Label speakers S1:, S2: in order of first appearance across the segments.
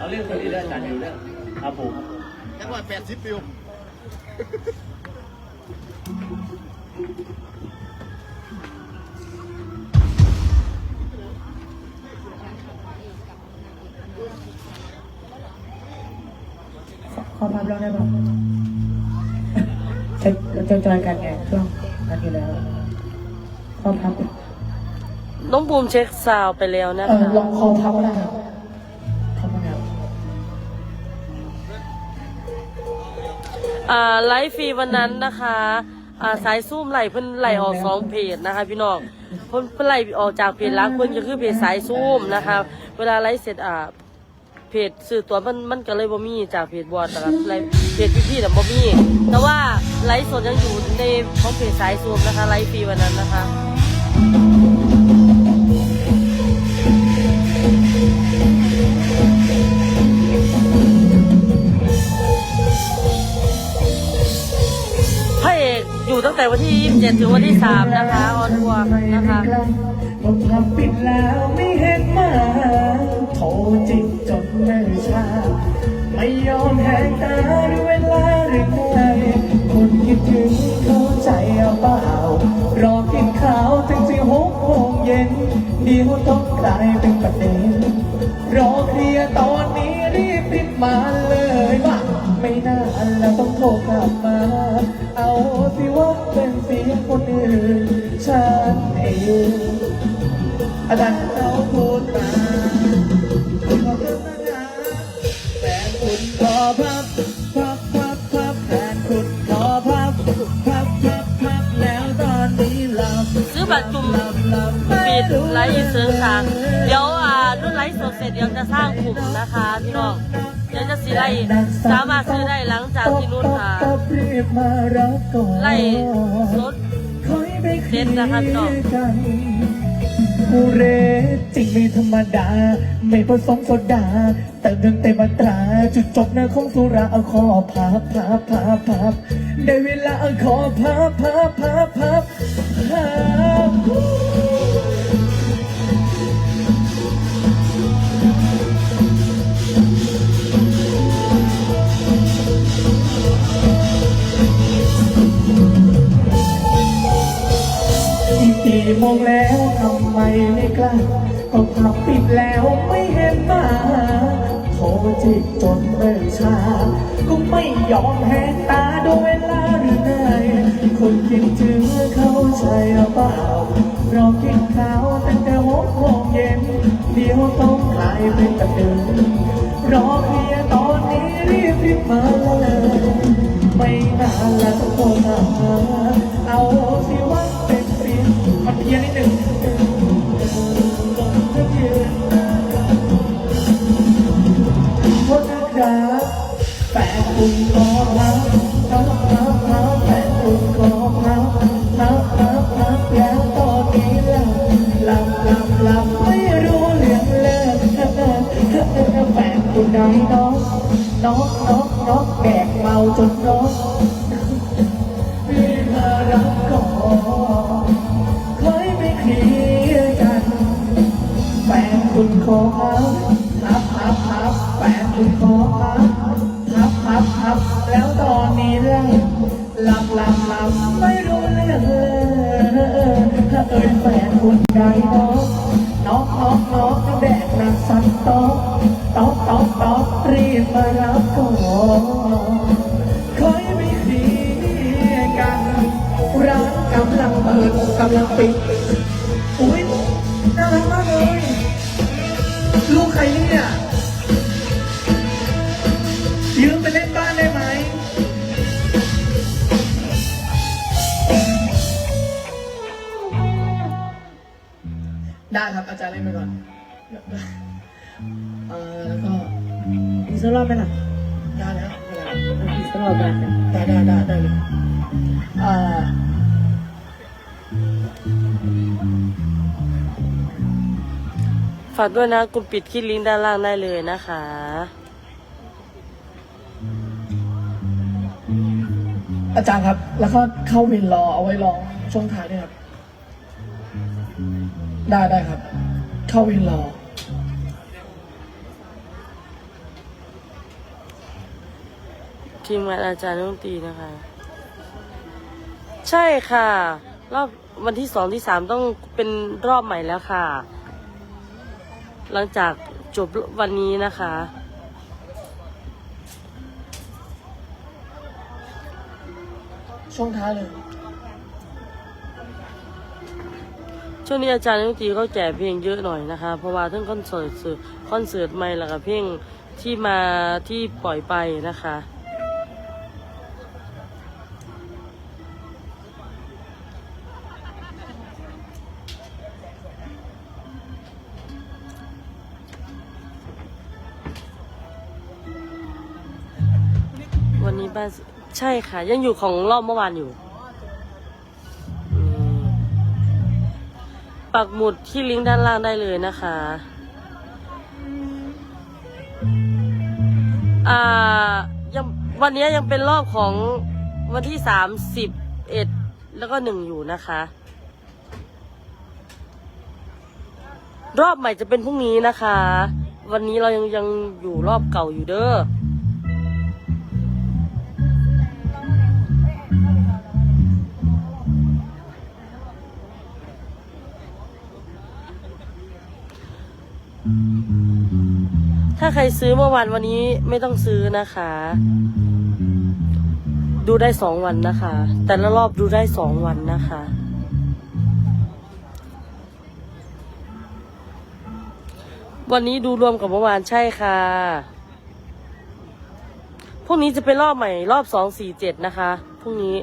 S1: เอาเรื่องคนนี้ได้อาจารย์อยู่เรื่องครับผม
S2: จังหวัดแปดสิบวิว
S3: ขอพับแล้วได้ปะจะจะจอยกันไงช่วงนั้นอยู่แล้วขอพับ
S4: น้องบูมเช็คซาวด์ไปแล้วนะ
S3: เออ
S4: คะ
S3: ลองคอพับก็ได้ครับ
S4: ไลฟ์ฟรีวันนั้นนะคะอ่าสายซูมไหลเพิ่นไหลออกสองเพจนะคะ พี่น้องเพิ่นเพิ่นไหลออกจากเพจลักเพิ่นก็คือเพจสายซูมนะคะเวลาไลฟ์เสร็จอ่าเพจสื่อตัวมันมันก็เลยบ่มีจากเพจบอร์ดแต่ละไลฟ์เพจพี่ๆแต่ะบ่มีแต่ว่าไลฟ์สดยังอยู่ในของเพจสายซูมนะคะไลฟ์ฟรีวันนั้นนะคะ อยู่ตั้งแต่วันที่ 27 ถึงวันที่ 3 นะคะออนทัวร์นะคะ
S3: ผมทำปิดแล้วไม่เห็นมาโทรจิกจนเนิ่ช้าไม่ยอมแหกตาด้วยเวลาหรือไงคนคิดถึงเข้าใจเอาเปล่า รอกินข้าวถึงที่หกโมงเย็นเดี๋ยวต้องกลายเป็นประเด็นรอเคลียร์ตอนนี้รีบรีบมาเลยว่าไม่น่าแล้วต้องโทรกลับมา เอา อาจารย์เขาพูดมาขอเริ่มนะแฟนคุณขอพับพับพับพับแฟนคุณขอพับพับพับพับแล้วตอนนี้หลับ
S4: ซื้อบัตรจุ่ม
S3: หลับหลับ
S4: ปิดไลฟ์อินเสิร์ตค่ะเดี๋ยวอ่ารุ่นไลฟ์สดเสร็จเดี๋ยวจะสร้างกลุ่มนะคะพี่น้องเดี๋ยวจะสีไล่สามารถซื้อได้หลังจากที่นุ่นค่ะ
S3: ตบรีบมารับก่อน
S4: ไล่สด
S3: คอยไปเคลีย
S4: เด็ดนะคะพี่น้อง
S3: กูเรจริงไม่ธรรมดา ไม่ผสมโซดา เติมเงินเต็มอัตรา จุดจบหน้าของสุราเอาขอพับพับพับพับได้เวลาเอาขอพับพับพับพับพับ โมงแล้วทำไมไม่กล้าก็ผับปิดแล้วไม่เห็นมาโทรจิกจนเริ่มชา ก็ไม่ยอมแหกตาดูเวลาหรือไงคนคิดถึงเขาใช่หรือเปล่ารอกินข้าวตั้งแต่หกโมงเย็น เดี๋ยวต้องกลายเป็นตะดึงรอเคลียร์ตอนนี้รีบรีบมาเลยไม่นานแล้วต้องโทรมาหาเอาสิว่า หลับหลับหลับไม่รู้เรื่องเลยถ้าเอ่ยแฟนคุณได้น้องน้องน้องน้องแดกหนักสั่นต๊อกต๊อกต๊อกต๊อกรีบมารับก่อนคอยไม่เคลียกัน ร้านกำลังเปิดกำลังปิด ได้ครับอาจารย์เล่นไปก่อนเออแล้วก็
S4: อีกสักรอบไหมล่ะ
S3: ได้แล้วไม่เป็นไร
S4: อีกสักรอบได้ไหม
S3: ได้ได้ได้ได้เลยอ่า
S4: ฝากด้วยนะกลุ่มปิดที่ลิงก์ด้านล่างได้เลยนะคะ
S3: อาจารย์ครับ แล้วก็เข้าวินรอเอาไว้รอช่วงท้ายด้วยครับ ได้ได้ครับ เข้าวินรอ
S4: ทีมงานอาจารย์ดนตรีนะคะ ใช่ค่ะ รอบวันที่สองที่สามต้องเป็นรอบใหม่แล้วค่ะ หลังจากจบวันนี้นะคะ
S3: ช่วงท้ายเลย
S4: ช่วงนี้อาจารย์ดนตรีเขาแจกเพลงเยอะหน่อยนะคะ เพราะว่าทั้งคอนเสิร์ตคอนเสิร์ตใหม่แล้วก็เพลงที่มาที่ปล่อยไปนะคะวันนี้บ้านใช่ค่ะ ยังอยู่ของรอบเมื่อวานอยู่ ปักหมุดที่ลิงก์ด้านล่างได้เลยนะคะ อ่ายังวันนี้ยังเป็นรอบของวันที่สามสิบเอ็ดแล้วก็หนึ่งอยู่นะคะ รอบใหม่จะเป็นพรุ่งนี้นะคะ วันนี้เรายังยังอยู่รอบเก่าอยู่เด้อ ใครซื้อเมื่อวานวันนี้ไม่ต้องซื้อนะคะ ดูได้สองวันนะคะ แต่ละรอบดูได้สองวันนะคะ วันนี้ดูรวมกับเมื่อวานใช่ค่ะ พรุ่งนี้จะเป็นรอบใหม่รอบสองสี่เจ็ดนะคะพรุ่งนี้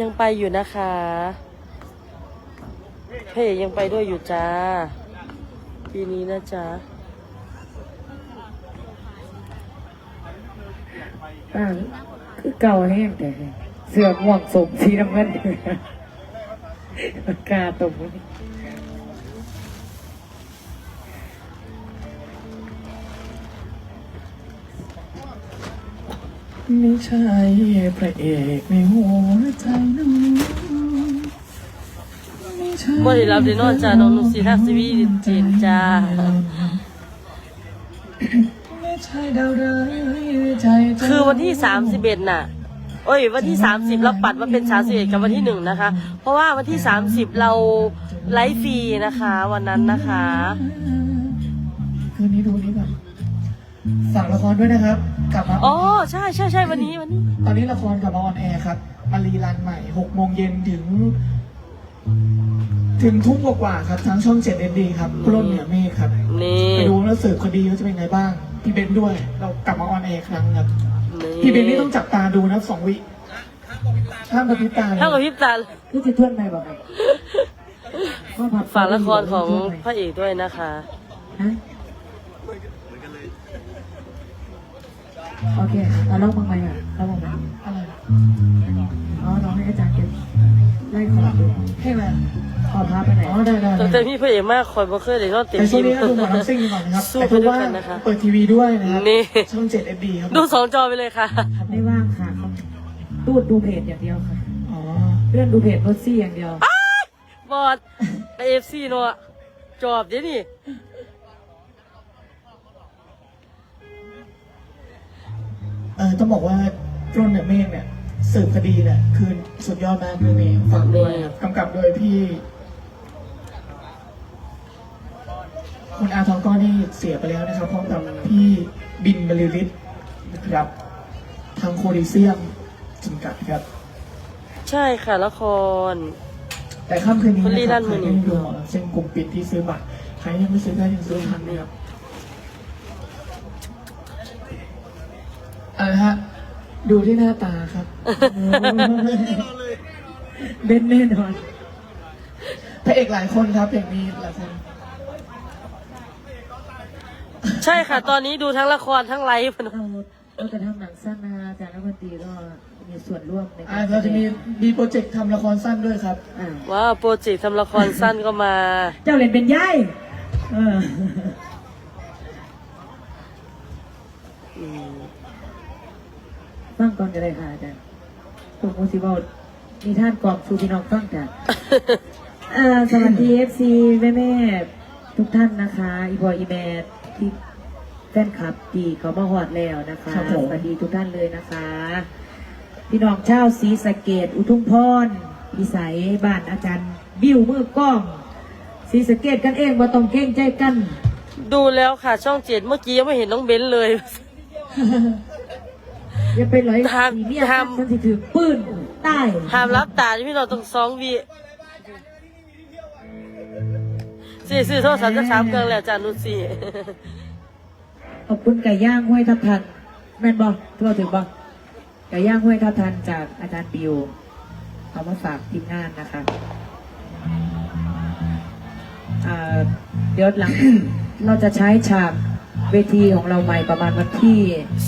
S4: ยังไปอยู่นะคะเพ่ยังไปด้วยอยู่จ้า ปีนี้นะจ๊ะ
S3: อ่าคือเก่าแห้งแต่เสื้อม่วงสมสีน้ำเงินกาตก ไม่ใช่พระเอกในหัวใจน้องไม่ใช่
S4: บ่ได้รับได้นอนจ้าน้องนุชสีทักษวีเจนจ้า
S3: ไม่ใช่ดาวเรืองใจเธ
S4: คือวันที่สามสิบเอ็ดน่ะ โอ้ย วันที่สามสิบเราปัดมาเป็นสามสิบเอ็ดกับวันที่หนึ่งนะคะ เพราะว่าวันที่สามสิบเราไลฟ์ฟรีนะคะ วันนั้นนะคะ
S3: คืนนี้ดูนี้ ก่อนฝากละครด้วยนะครับ กลับมา
S4: อ๋อใช่ใช่ใช่วันนี้วันนี้
S3: ตอนนี้ละครกลับมาออนแอร์ครับมารีรันใหม่หกโมงเย็นถึง ถึงทุ่มกว่าๆครับ ทั้งช่องเจ็ดเอ็ดีครับปล้นเหนือเมฆครับ
S4: นี่
S3: ไปดูแล้วสืบคดีว่าจะเป็นไงบ้าง พี่เบนซ์ด้วย เรากลับมาออนแอร์อีกครั้งครับ
S4: นี่
S3: พี่เบนซ์นี่ต้องจับตาดูนะสองวิห้ามกระพริบตาเลย
S4: เท่ากับพริบตา
S3: นี่จะทวนไหมบอกครับ
S4: ฝากละครของพระเอกด้วยนะคะ
S3: ฮะ โอเคเอาเล่าบ้างไหมอะเล่าบ้างไหมอะไรอ๋อน้องให้อาจารย์เก็บไล่ของดูให้มาขอพาไปไหนอ๋อได้ได้
S4: ตั้งแต่พี่พระเอกมากคอยบ่เคยได้นอนเต็ม
S3: แต่ช่ว
S4: ที
S3: ง
S4: ม
S3: นี้ก็ดูหมอน้ำซิ่งก่อนนะครับ
S4: สู้
S3: แต่
S4: ไป
S3: ทุก
S4: ด้วย
S3: ว่า
S4: กันนะคะ
S3: เปิดทีวีด้วยนะครับ
S4: นี่
S3: ช่องเจ็ดเอดีครับ
S4: ดูสองจอไปเลยค่ะ
S5: ไม่ว่างค่ะตูดดูเพจอย่างเดียวค่ะ
S3: อ๋อ
S5: เลื่อนดูเพจรถซี่อย่างเดียว
S4: บอดไปเอฟซีเนาะจอบเดี๋ยวนี่
S3: เออต้องบอกว่าปล้นเหนือเมฆเนี่ยสืบคดีเนี่ยคือสุดยอดมากเรื่องนี้ฝากด้วยครับกำกับโดยพี่ คุณอาทองก้อนนี่เสียไปแล้วนะครับพร้อมกับพี่บินบริลิตนะครับ ทางโคดิเซียมจำกัดครับ
S4: ใช่ค่ะละคร
S3: แต่ค่ำคืนนี้
S4: คุณลี
S3: นะค
S4: ลั่
S3: รับ
S4: น
S3: ใค
S4: มื
S3: ร
S4: อหนึ่
S3: ที่
S4: ง
S3: ดูหมอเส้นกลุ่มปิดที่ซื้อบัตรใครยังไม่ซื้อได้ยังซื้อทันนะครับ ดูที่หน้าตาครับ
S5: เล่นแน่นอน
S3: พระเอกหลายคนครับอย่างนี้หลายคน
S4: ใช่ค่ะ ตอนนี้ดูทั้งละครทั้งไลฟ์
S5: เราเราจะทำหนังสั้นนะคะอาจารย์นักดนตรีก็มีส่วนร่วมใน
S3: อ่าเราจะมีมีโปรเจกต์ทำละครสั้นด้วยครับ
S5: อ่า
S4: ว้าวโปรเจกต์ทำละครสั้นก็มา
S5: เจ้าเล่นเป็นย่ายเออ
S4: อืม
S5: ฟังก่อนก็ได้ค่ะอาจารย์ผมมูสิบอลมีท่านกรอบชูพี่น้องต้องจ้ะอ่าสวัสดีเอฟซีแม่แม่ๆทุกท่านนะคะ อีบอยอีแม่ที่แฟนคลับดีเขามาหอดแล้วนะคะ
S3: ครับผม
S5: สวัสดีทุกท่านเลยนะคะ พี่น้องเช่าวศรีสะเกดอุทุมพรพิสัยบ้านอาจารย์ บิวมือกล้องศรีสะเกดกันเองมาต้องเก่งใจกัน
S4: ดูแล้วค่ะช่องเจ็ดเมื่อกี้ยังไม่เห็นน้องเบนเลย
S5: อย่าไปร้อย
S4: ทำ
S5: สีเมีย
S4: ทำ
S5: ฉันสิถือปืนใต้
S4: ห้ามรับตาพี่น้องต้องสองวีสี่สี่โทรศัพท์จะสามเครื่องแล้วจานุสี่
S5: ขอบคุณไก่ย่างห้วยทับทันแม่นบอกทั่วถึงบอกไก่ย่างห้วยทับทันจากอาจารย์บิวเอามาฝากทีมงานนะคะอ่าเดี๋ยวหลัง เราจะใช้ฉากเวทีของเราใหม่ประมาณวันที่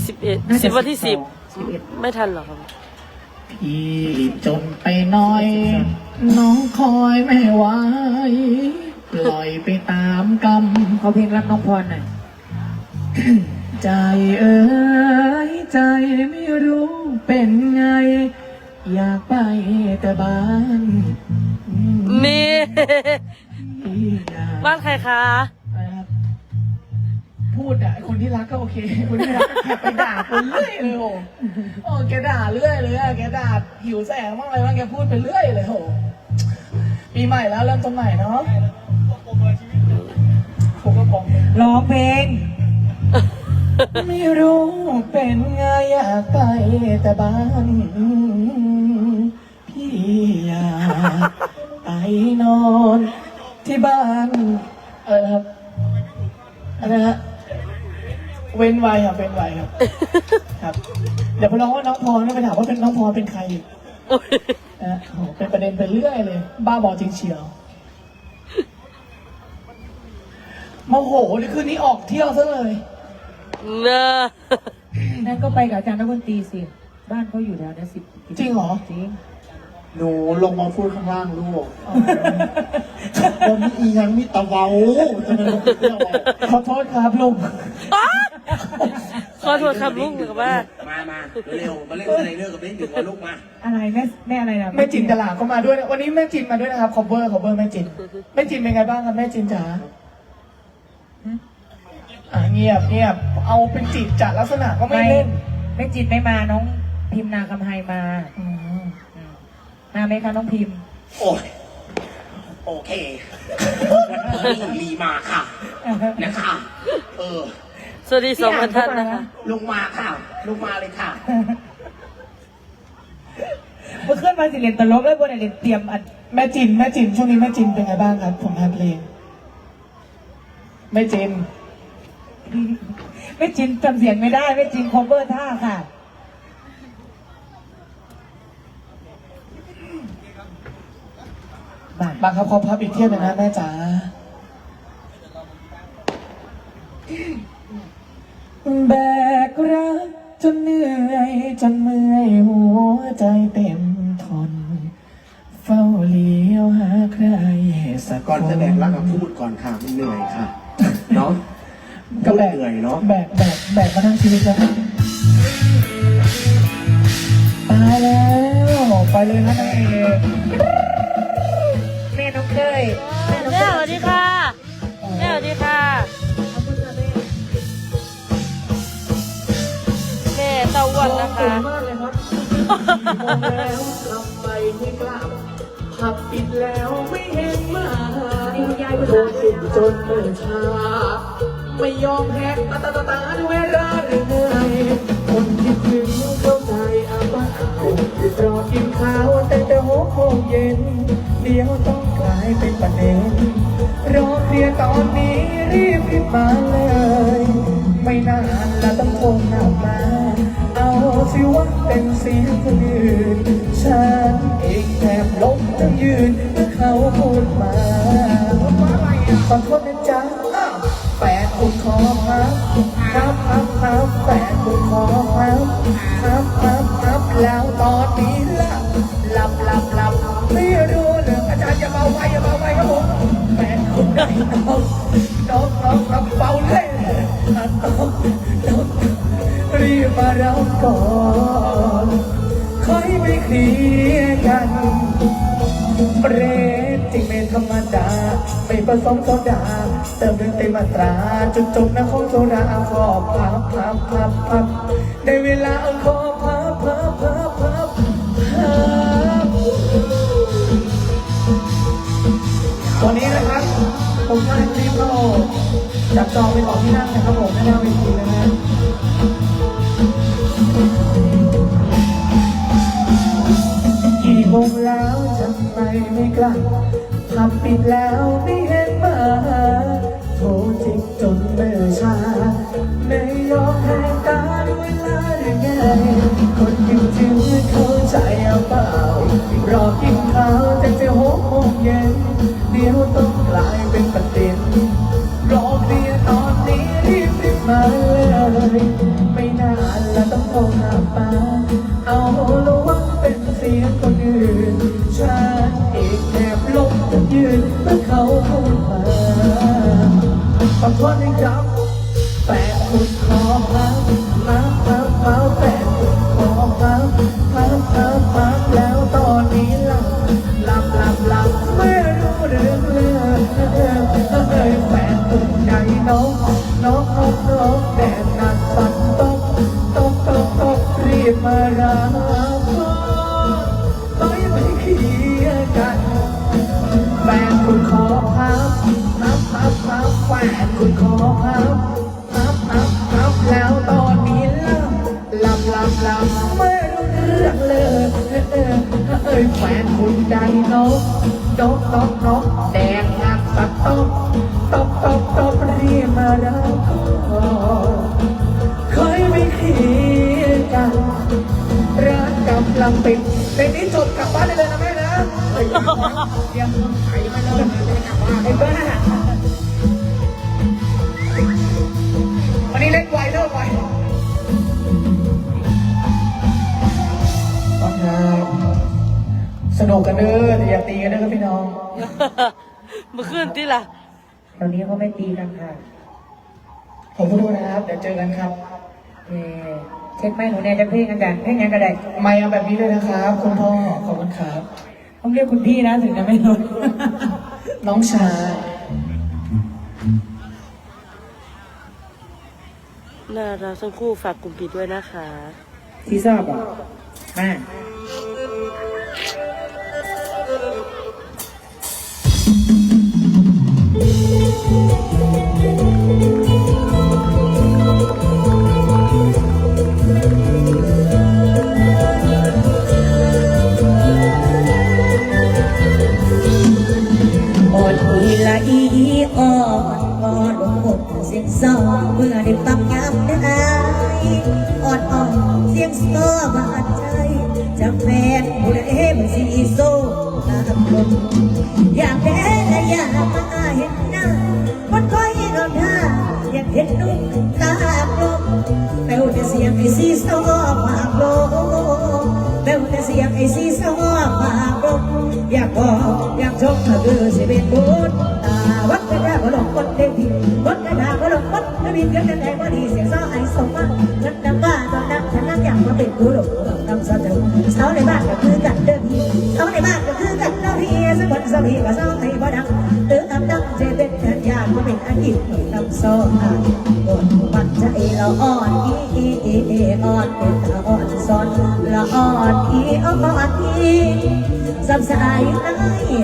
S4: สิบเอ็ด
S5: น่าจะ
S4: สิบวันที่สิบ
S5: สิ บเอ็ด
S4: ไม่ทันหรอกครับ
S3: พี่จนไปหน่อย น้องคอยไม่ไหวปล่อยไปตามกรรม
S5: เขาเพลงรักน้องพรหน่อย
S3: ใจเอ้ยใจไม่รู้เป็นไง อยากไปแต่บ้าน
S4: นี่
S3: พี่อยาก
S4: บ้านใครคะ
S3: นะครับ พูดอะคนที่รักก็โอเค คนที่ไม่รักก็แคบไปด่าคนเรื่อยเลยโอ้โอ้แกด่าเรื่อยเลยอะแกด่าหิวแสงบ้างอะไรบ้างแกพูดไปเรื่อยเลยโอ้ปีใหม่แล้วเริ่มต้นใหม่เนาะผมก็บอก
S5: ร้องเพลง
S3: ไม่รู้เป็นไงอยากไปแต่บ้านพี่อยากไปนอนที่บ้านอะไรนะครับอะไรนะฮะ เว้นไวครับเว้นไวครับ ครับ เดี๋ยวพอร้องว่าน้องพรไม่ไปถามว่าเป็นน้องพรเป็นใครอีกนะฮะโอ้โหเป็นประเด็นไปเรื่อยเลย บ้าบอจริงเชียวโมโหนี่คืนนี้ออกเที่ยวซะเลย
S4: เนอะ
S5: นั่นก็ไปกับอาจารย์นักดนตรีสิ บ้านเขาอยู่แถวนั้นสิบ
S3: จริงเหรอ
S5: จริง
S2: หนูลงมาพูดข้างล่างลูกวันนี้อียังมีตะเวาจะเป็นลงไปเที่ยวอะ
S3: ขอโทษครับลุง
S4: ขอโทษครับลุงหรือว่า
S1: มามาเร็วๆมาเล่นสไลเดอร์กับเล่นถึงวันลูกมา
S5: อะไรแม่แม่อะไรนะ
S3: แม่จินตลาก็มาด้วยนะวันนี้แม่จินมาด้วยนะครับคอเบอร์คอเบอร์แม่จินแม่จินเป็นไงบ้างครับแม่จินจ๋าอ่าเงียบเงียบเอาเป็นจิตจัดลักษณะก็ไม่
S5: ไม่
S3: เล่น
S5: แม่จิตไม่มาน้องพิมพ์นาคำไฮมา
S3: อืม
S5: อืมมาไหมคะน้องพิมพ์
S1: โอ้ยโอเควันนี้ลีมาค่ะนะคะเออ
S4: สวัสดีสองพันท่านนะคะ
S1: ลงมาค่ะ ลงมาเลยค่ะ
S5: เมื่อคืนมาสิเรียนตลกเลยบนเรียนเตรียมอัน
S3: แม่จินแม่จินช่วงนี้แม่จินเป็นไงบ้างครับผมทานเพลงแม่จิน
S5: แม่จินจำเสียงไม่ได้แม่จิน cover ท่าค่ะบ้า
S3: บางครับขอพับอีกเที่ยวหนึงนะแม่จ๋า แบกรักจนเหนื่อยจนเมื่อยหัวใจเต็มทน เฝ้าเลี้ยวหาใครสักค
S2: ก่อน
S3: น
S2: แสดงรักก็พูดก่อนค่ะมันเหนื่อยค่ะ เนาะ
S3: ก็แบก
S2: เหนื่อยเนาะ
S3: แบกแบกแบกมาทั้งชีวิตแล้วตายแล้วไปเลยนะนางเอก
S5: แม่น้องเต้ย
S4: แม่สวัสดีค่ะ ต้าอ้วนนะคะ
S3: มากเลยครับมองแล้วทำไมไม่กล้าผับปิดแล้วไม่เห็นมาโดนติดจนเมื่อชาไม่ยอมแหกตาตาตาตาด้วยเวลาเหนื่อยคนคิดถึงเข้าใจอาบ้ารอกินข้าวแต่จะหกโมงเย็น เดี๋ยวต้องกลายเป็นประเด็นรอเคลียร์ตอนนี้รีบรีบมาเลย ไม่นานละต้องโทรหน้ามาเอา สิว่าเป็นเสียงคนอื่นฉันเองแทบล้มทั้งยืนเมื่อเขาพูดมาขอโทษนะจ๊ะแฟนคุณขอครับครับครับครับแฟนคุณขอครับครับครับครับแล้วตอนนี้ล่ะหลับหลับหลับไม่รู้เรื่องอาจารย์อย่าเบาไปอย่าเบาไปครับผมแฟนคุณได้น้องน้องน้องครับเบาเลยน้อง มารับก่อนค่อยไปเคลียร์กัน เรทจริงเป็นธรรมดา ไม่ผสมโซดาเติมด้วยเต็มอัตราจุดจบนะของโซดาขอพับพับพับพับได้เวลาขอพับพับพับพับพับวันนี้นะครับ ผมก็รีบเราจับจองไปต่อที่นั่งนะครับผมไม่น่าเวทีเลยนะ ปิดแล้ว พับแฟนคุณขอพับพับพับพับแล้วตอนนี้ลับหลับหลับหลับไม่รู้เรื่องเลยเอ้ยแฟนคุณใจนกนกนกนกแดงงักตัดตบตบตบตบรีมาแล้วเคยไม่เคลีกันร้านกำลังปิดในนี้จดกลับบ้านได้เลยนะแม่นะเฮ้ยเตรียมไข่มาเลยได้กลับบ้านไอ้บ้า ล่นไวเลิกไวสนุกกันเด้อแต่อย่าตีกันเด้อครับพี่น้อง
S4: เมื่อคืนที่ล่ะ
S5: ตอนนี้เขาไม่ตีกันค่ะ
S3: ผมขอโทษนะครับ เดี๋ยวเจอกันครับ
S5: เออเช็คไม่หนูแน่จะเพลงกันจ้ะเพลงยังก็ได้
S3: ไม่เอาแบบนี้เลยนะครับ คุณพ่อขอบคุณครับ
S5: ต้องเรียกคุณพี่นะถึงจะไม่รู้
S3: น้องชาย
S4: น่ารักทั้งคู่ฝากกลุ่มปิดด้วยนะคะ
S5: ที่ทรา
S6: บอะแม่ แต่เสียงไอ้สีโซปากลมอยากบอกอยากชมก็คือสิเป็นบุญตาวัดกระดาษก็ลงกดเด็กที่วัดกระดาษก็ลงกดกระดิ่งกันแต่ว่าดีเสียงซ้อไอ้สมบัติฉันจำว่าตอนนั้นฉันนั่งอยากมาเป็นผู้หลงนำเทือเสาในบ้านก็คือกันเดิมทีเสาในบ้านก็คือกันเดิมทีสักคนสักทีก็เสาให้บ่ดังเตือนดังเจเป็น แทนยาเป็นอันยิ่งนำซ้ออ่านบนปัจจัยเราอ่อนอีอีอีอ่อนเป็นตาอ่อนซ้อนละอ่อนอีอ่อนอีสับสายได้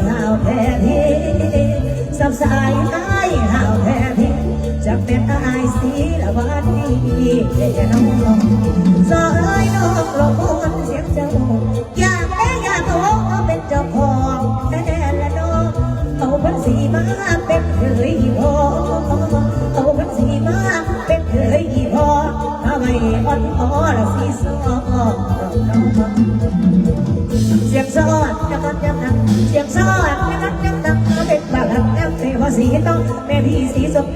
S6: หาวแท้ทีสับสายได้หาวแท้ทีจะเป็นอายสีละวันนี้เด็กน้องสายน้องรบกวนเสียงเจ้า นังเสียงสอนจังนังจังนังเป็นบาลังแอมเทวสีต้องแม่พี่สีสม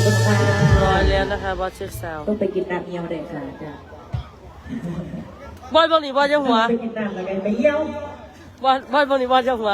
S5: อบคุณค่ะ
S4: ร้อยแล้วนะคะบอสเช็คซาว
S5: ต้องไปกินน้ำเยี่ยวเลยค่ะจ้ะ
S4: บอยบางนี่บอยจะหัว
S5: ไปกินน้ำแล้วกันไปเยี่ยว
S4: บอยบอยบางนี่บอยจะหัว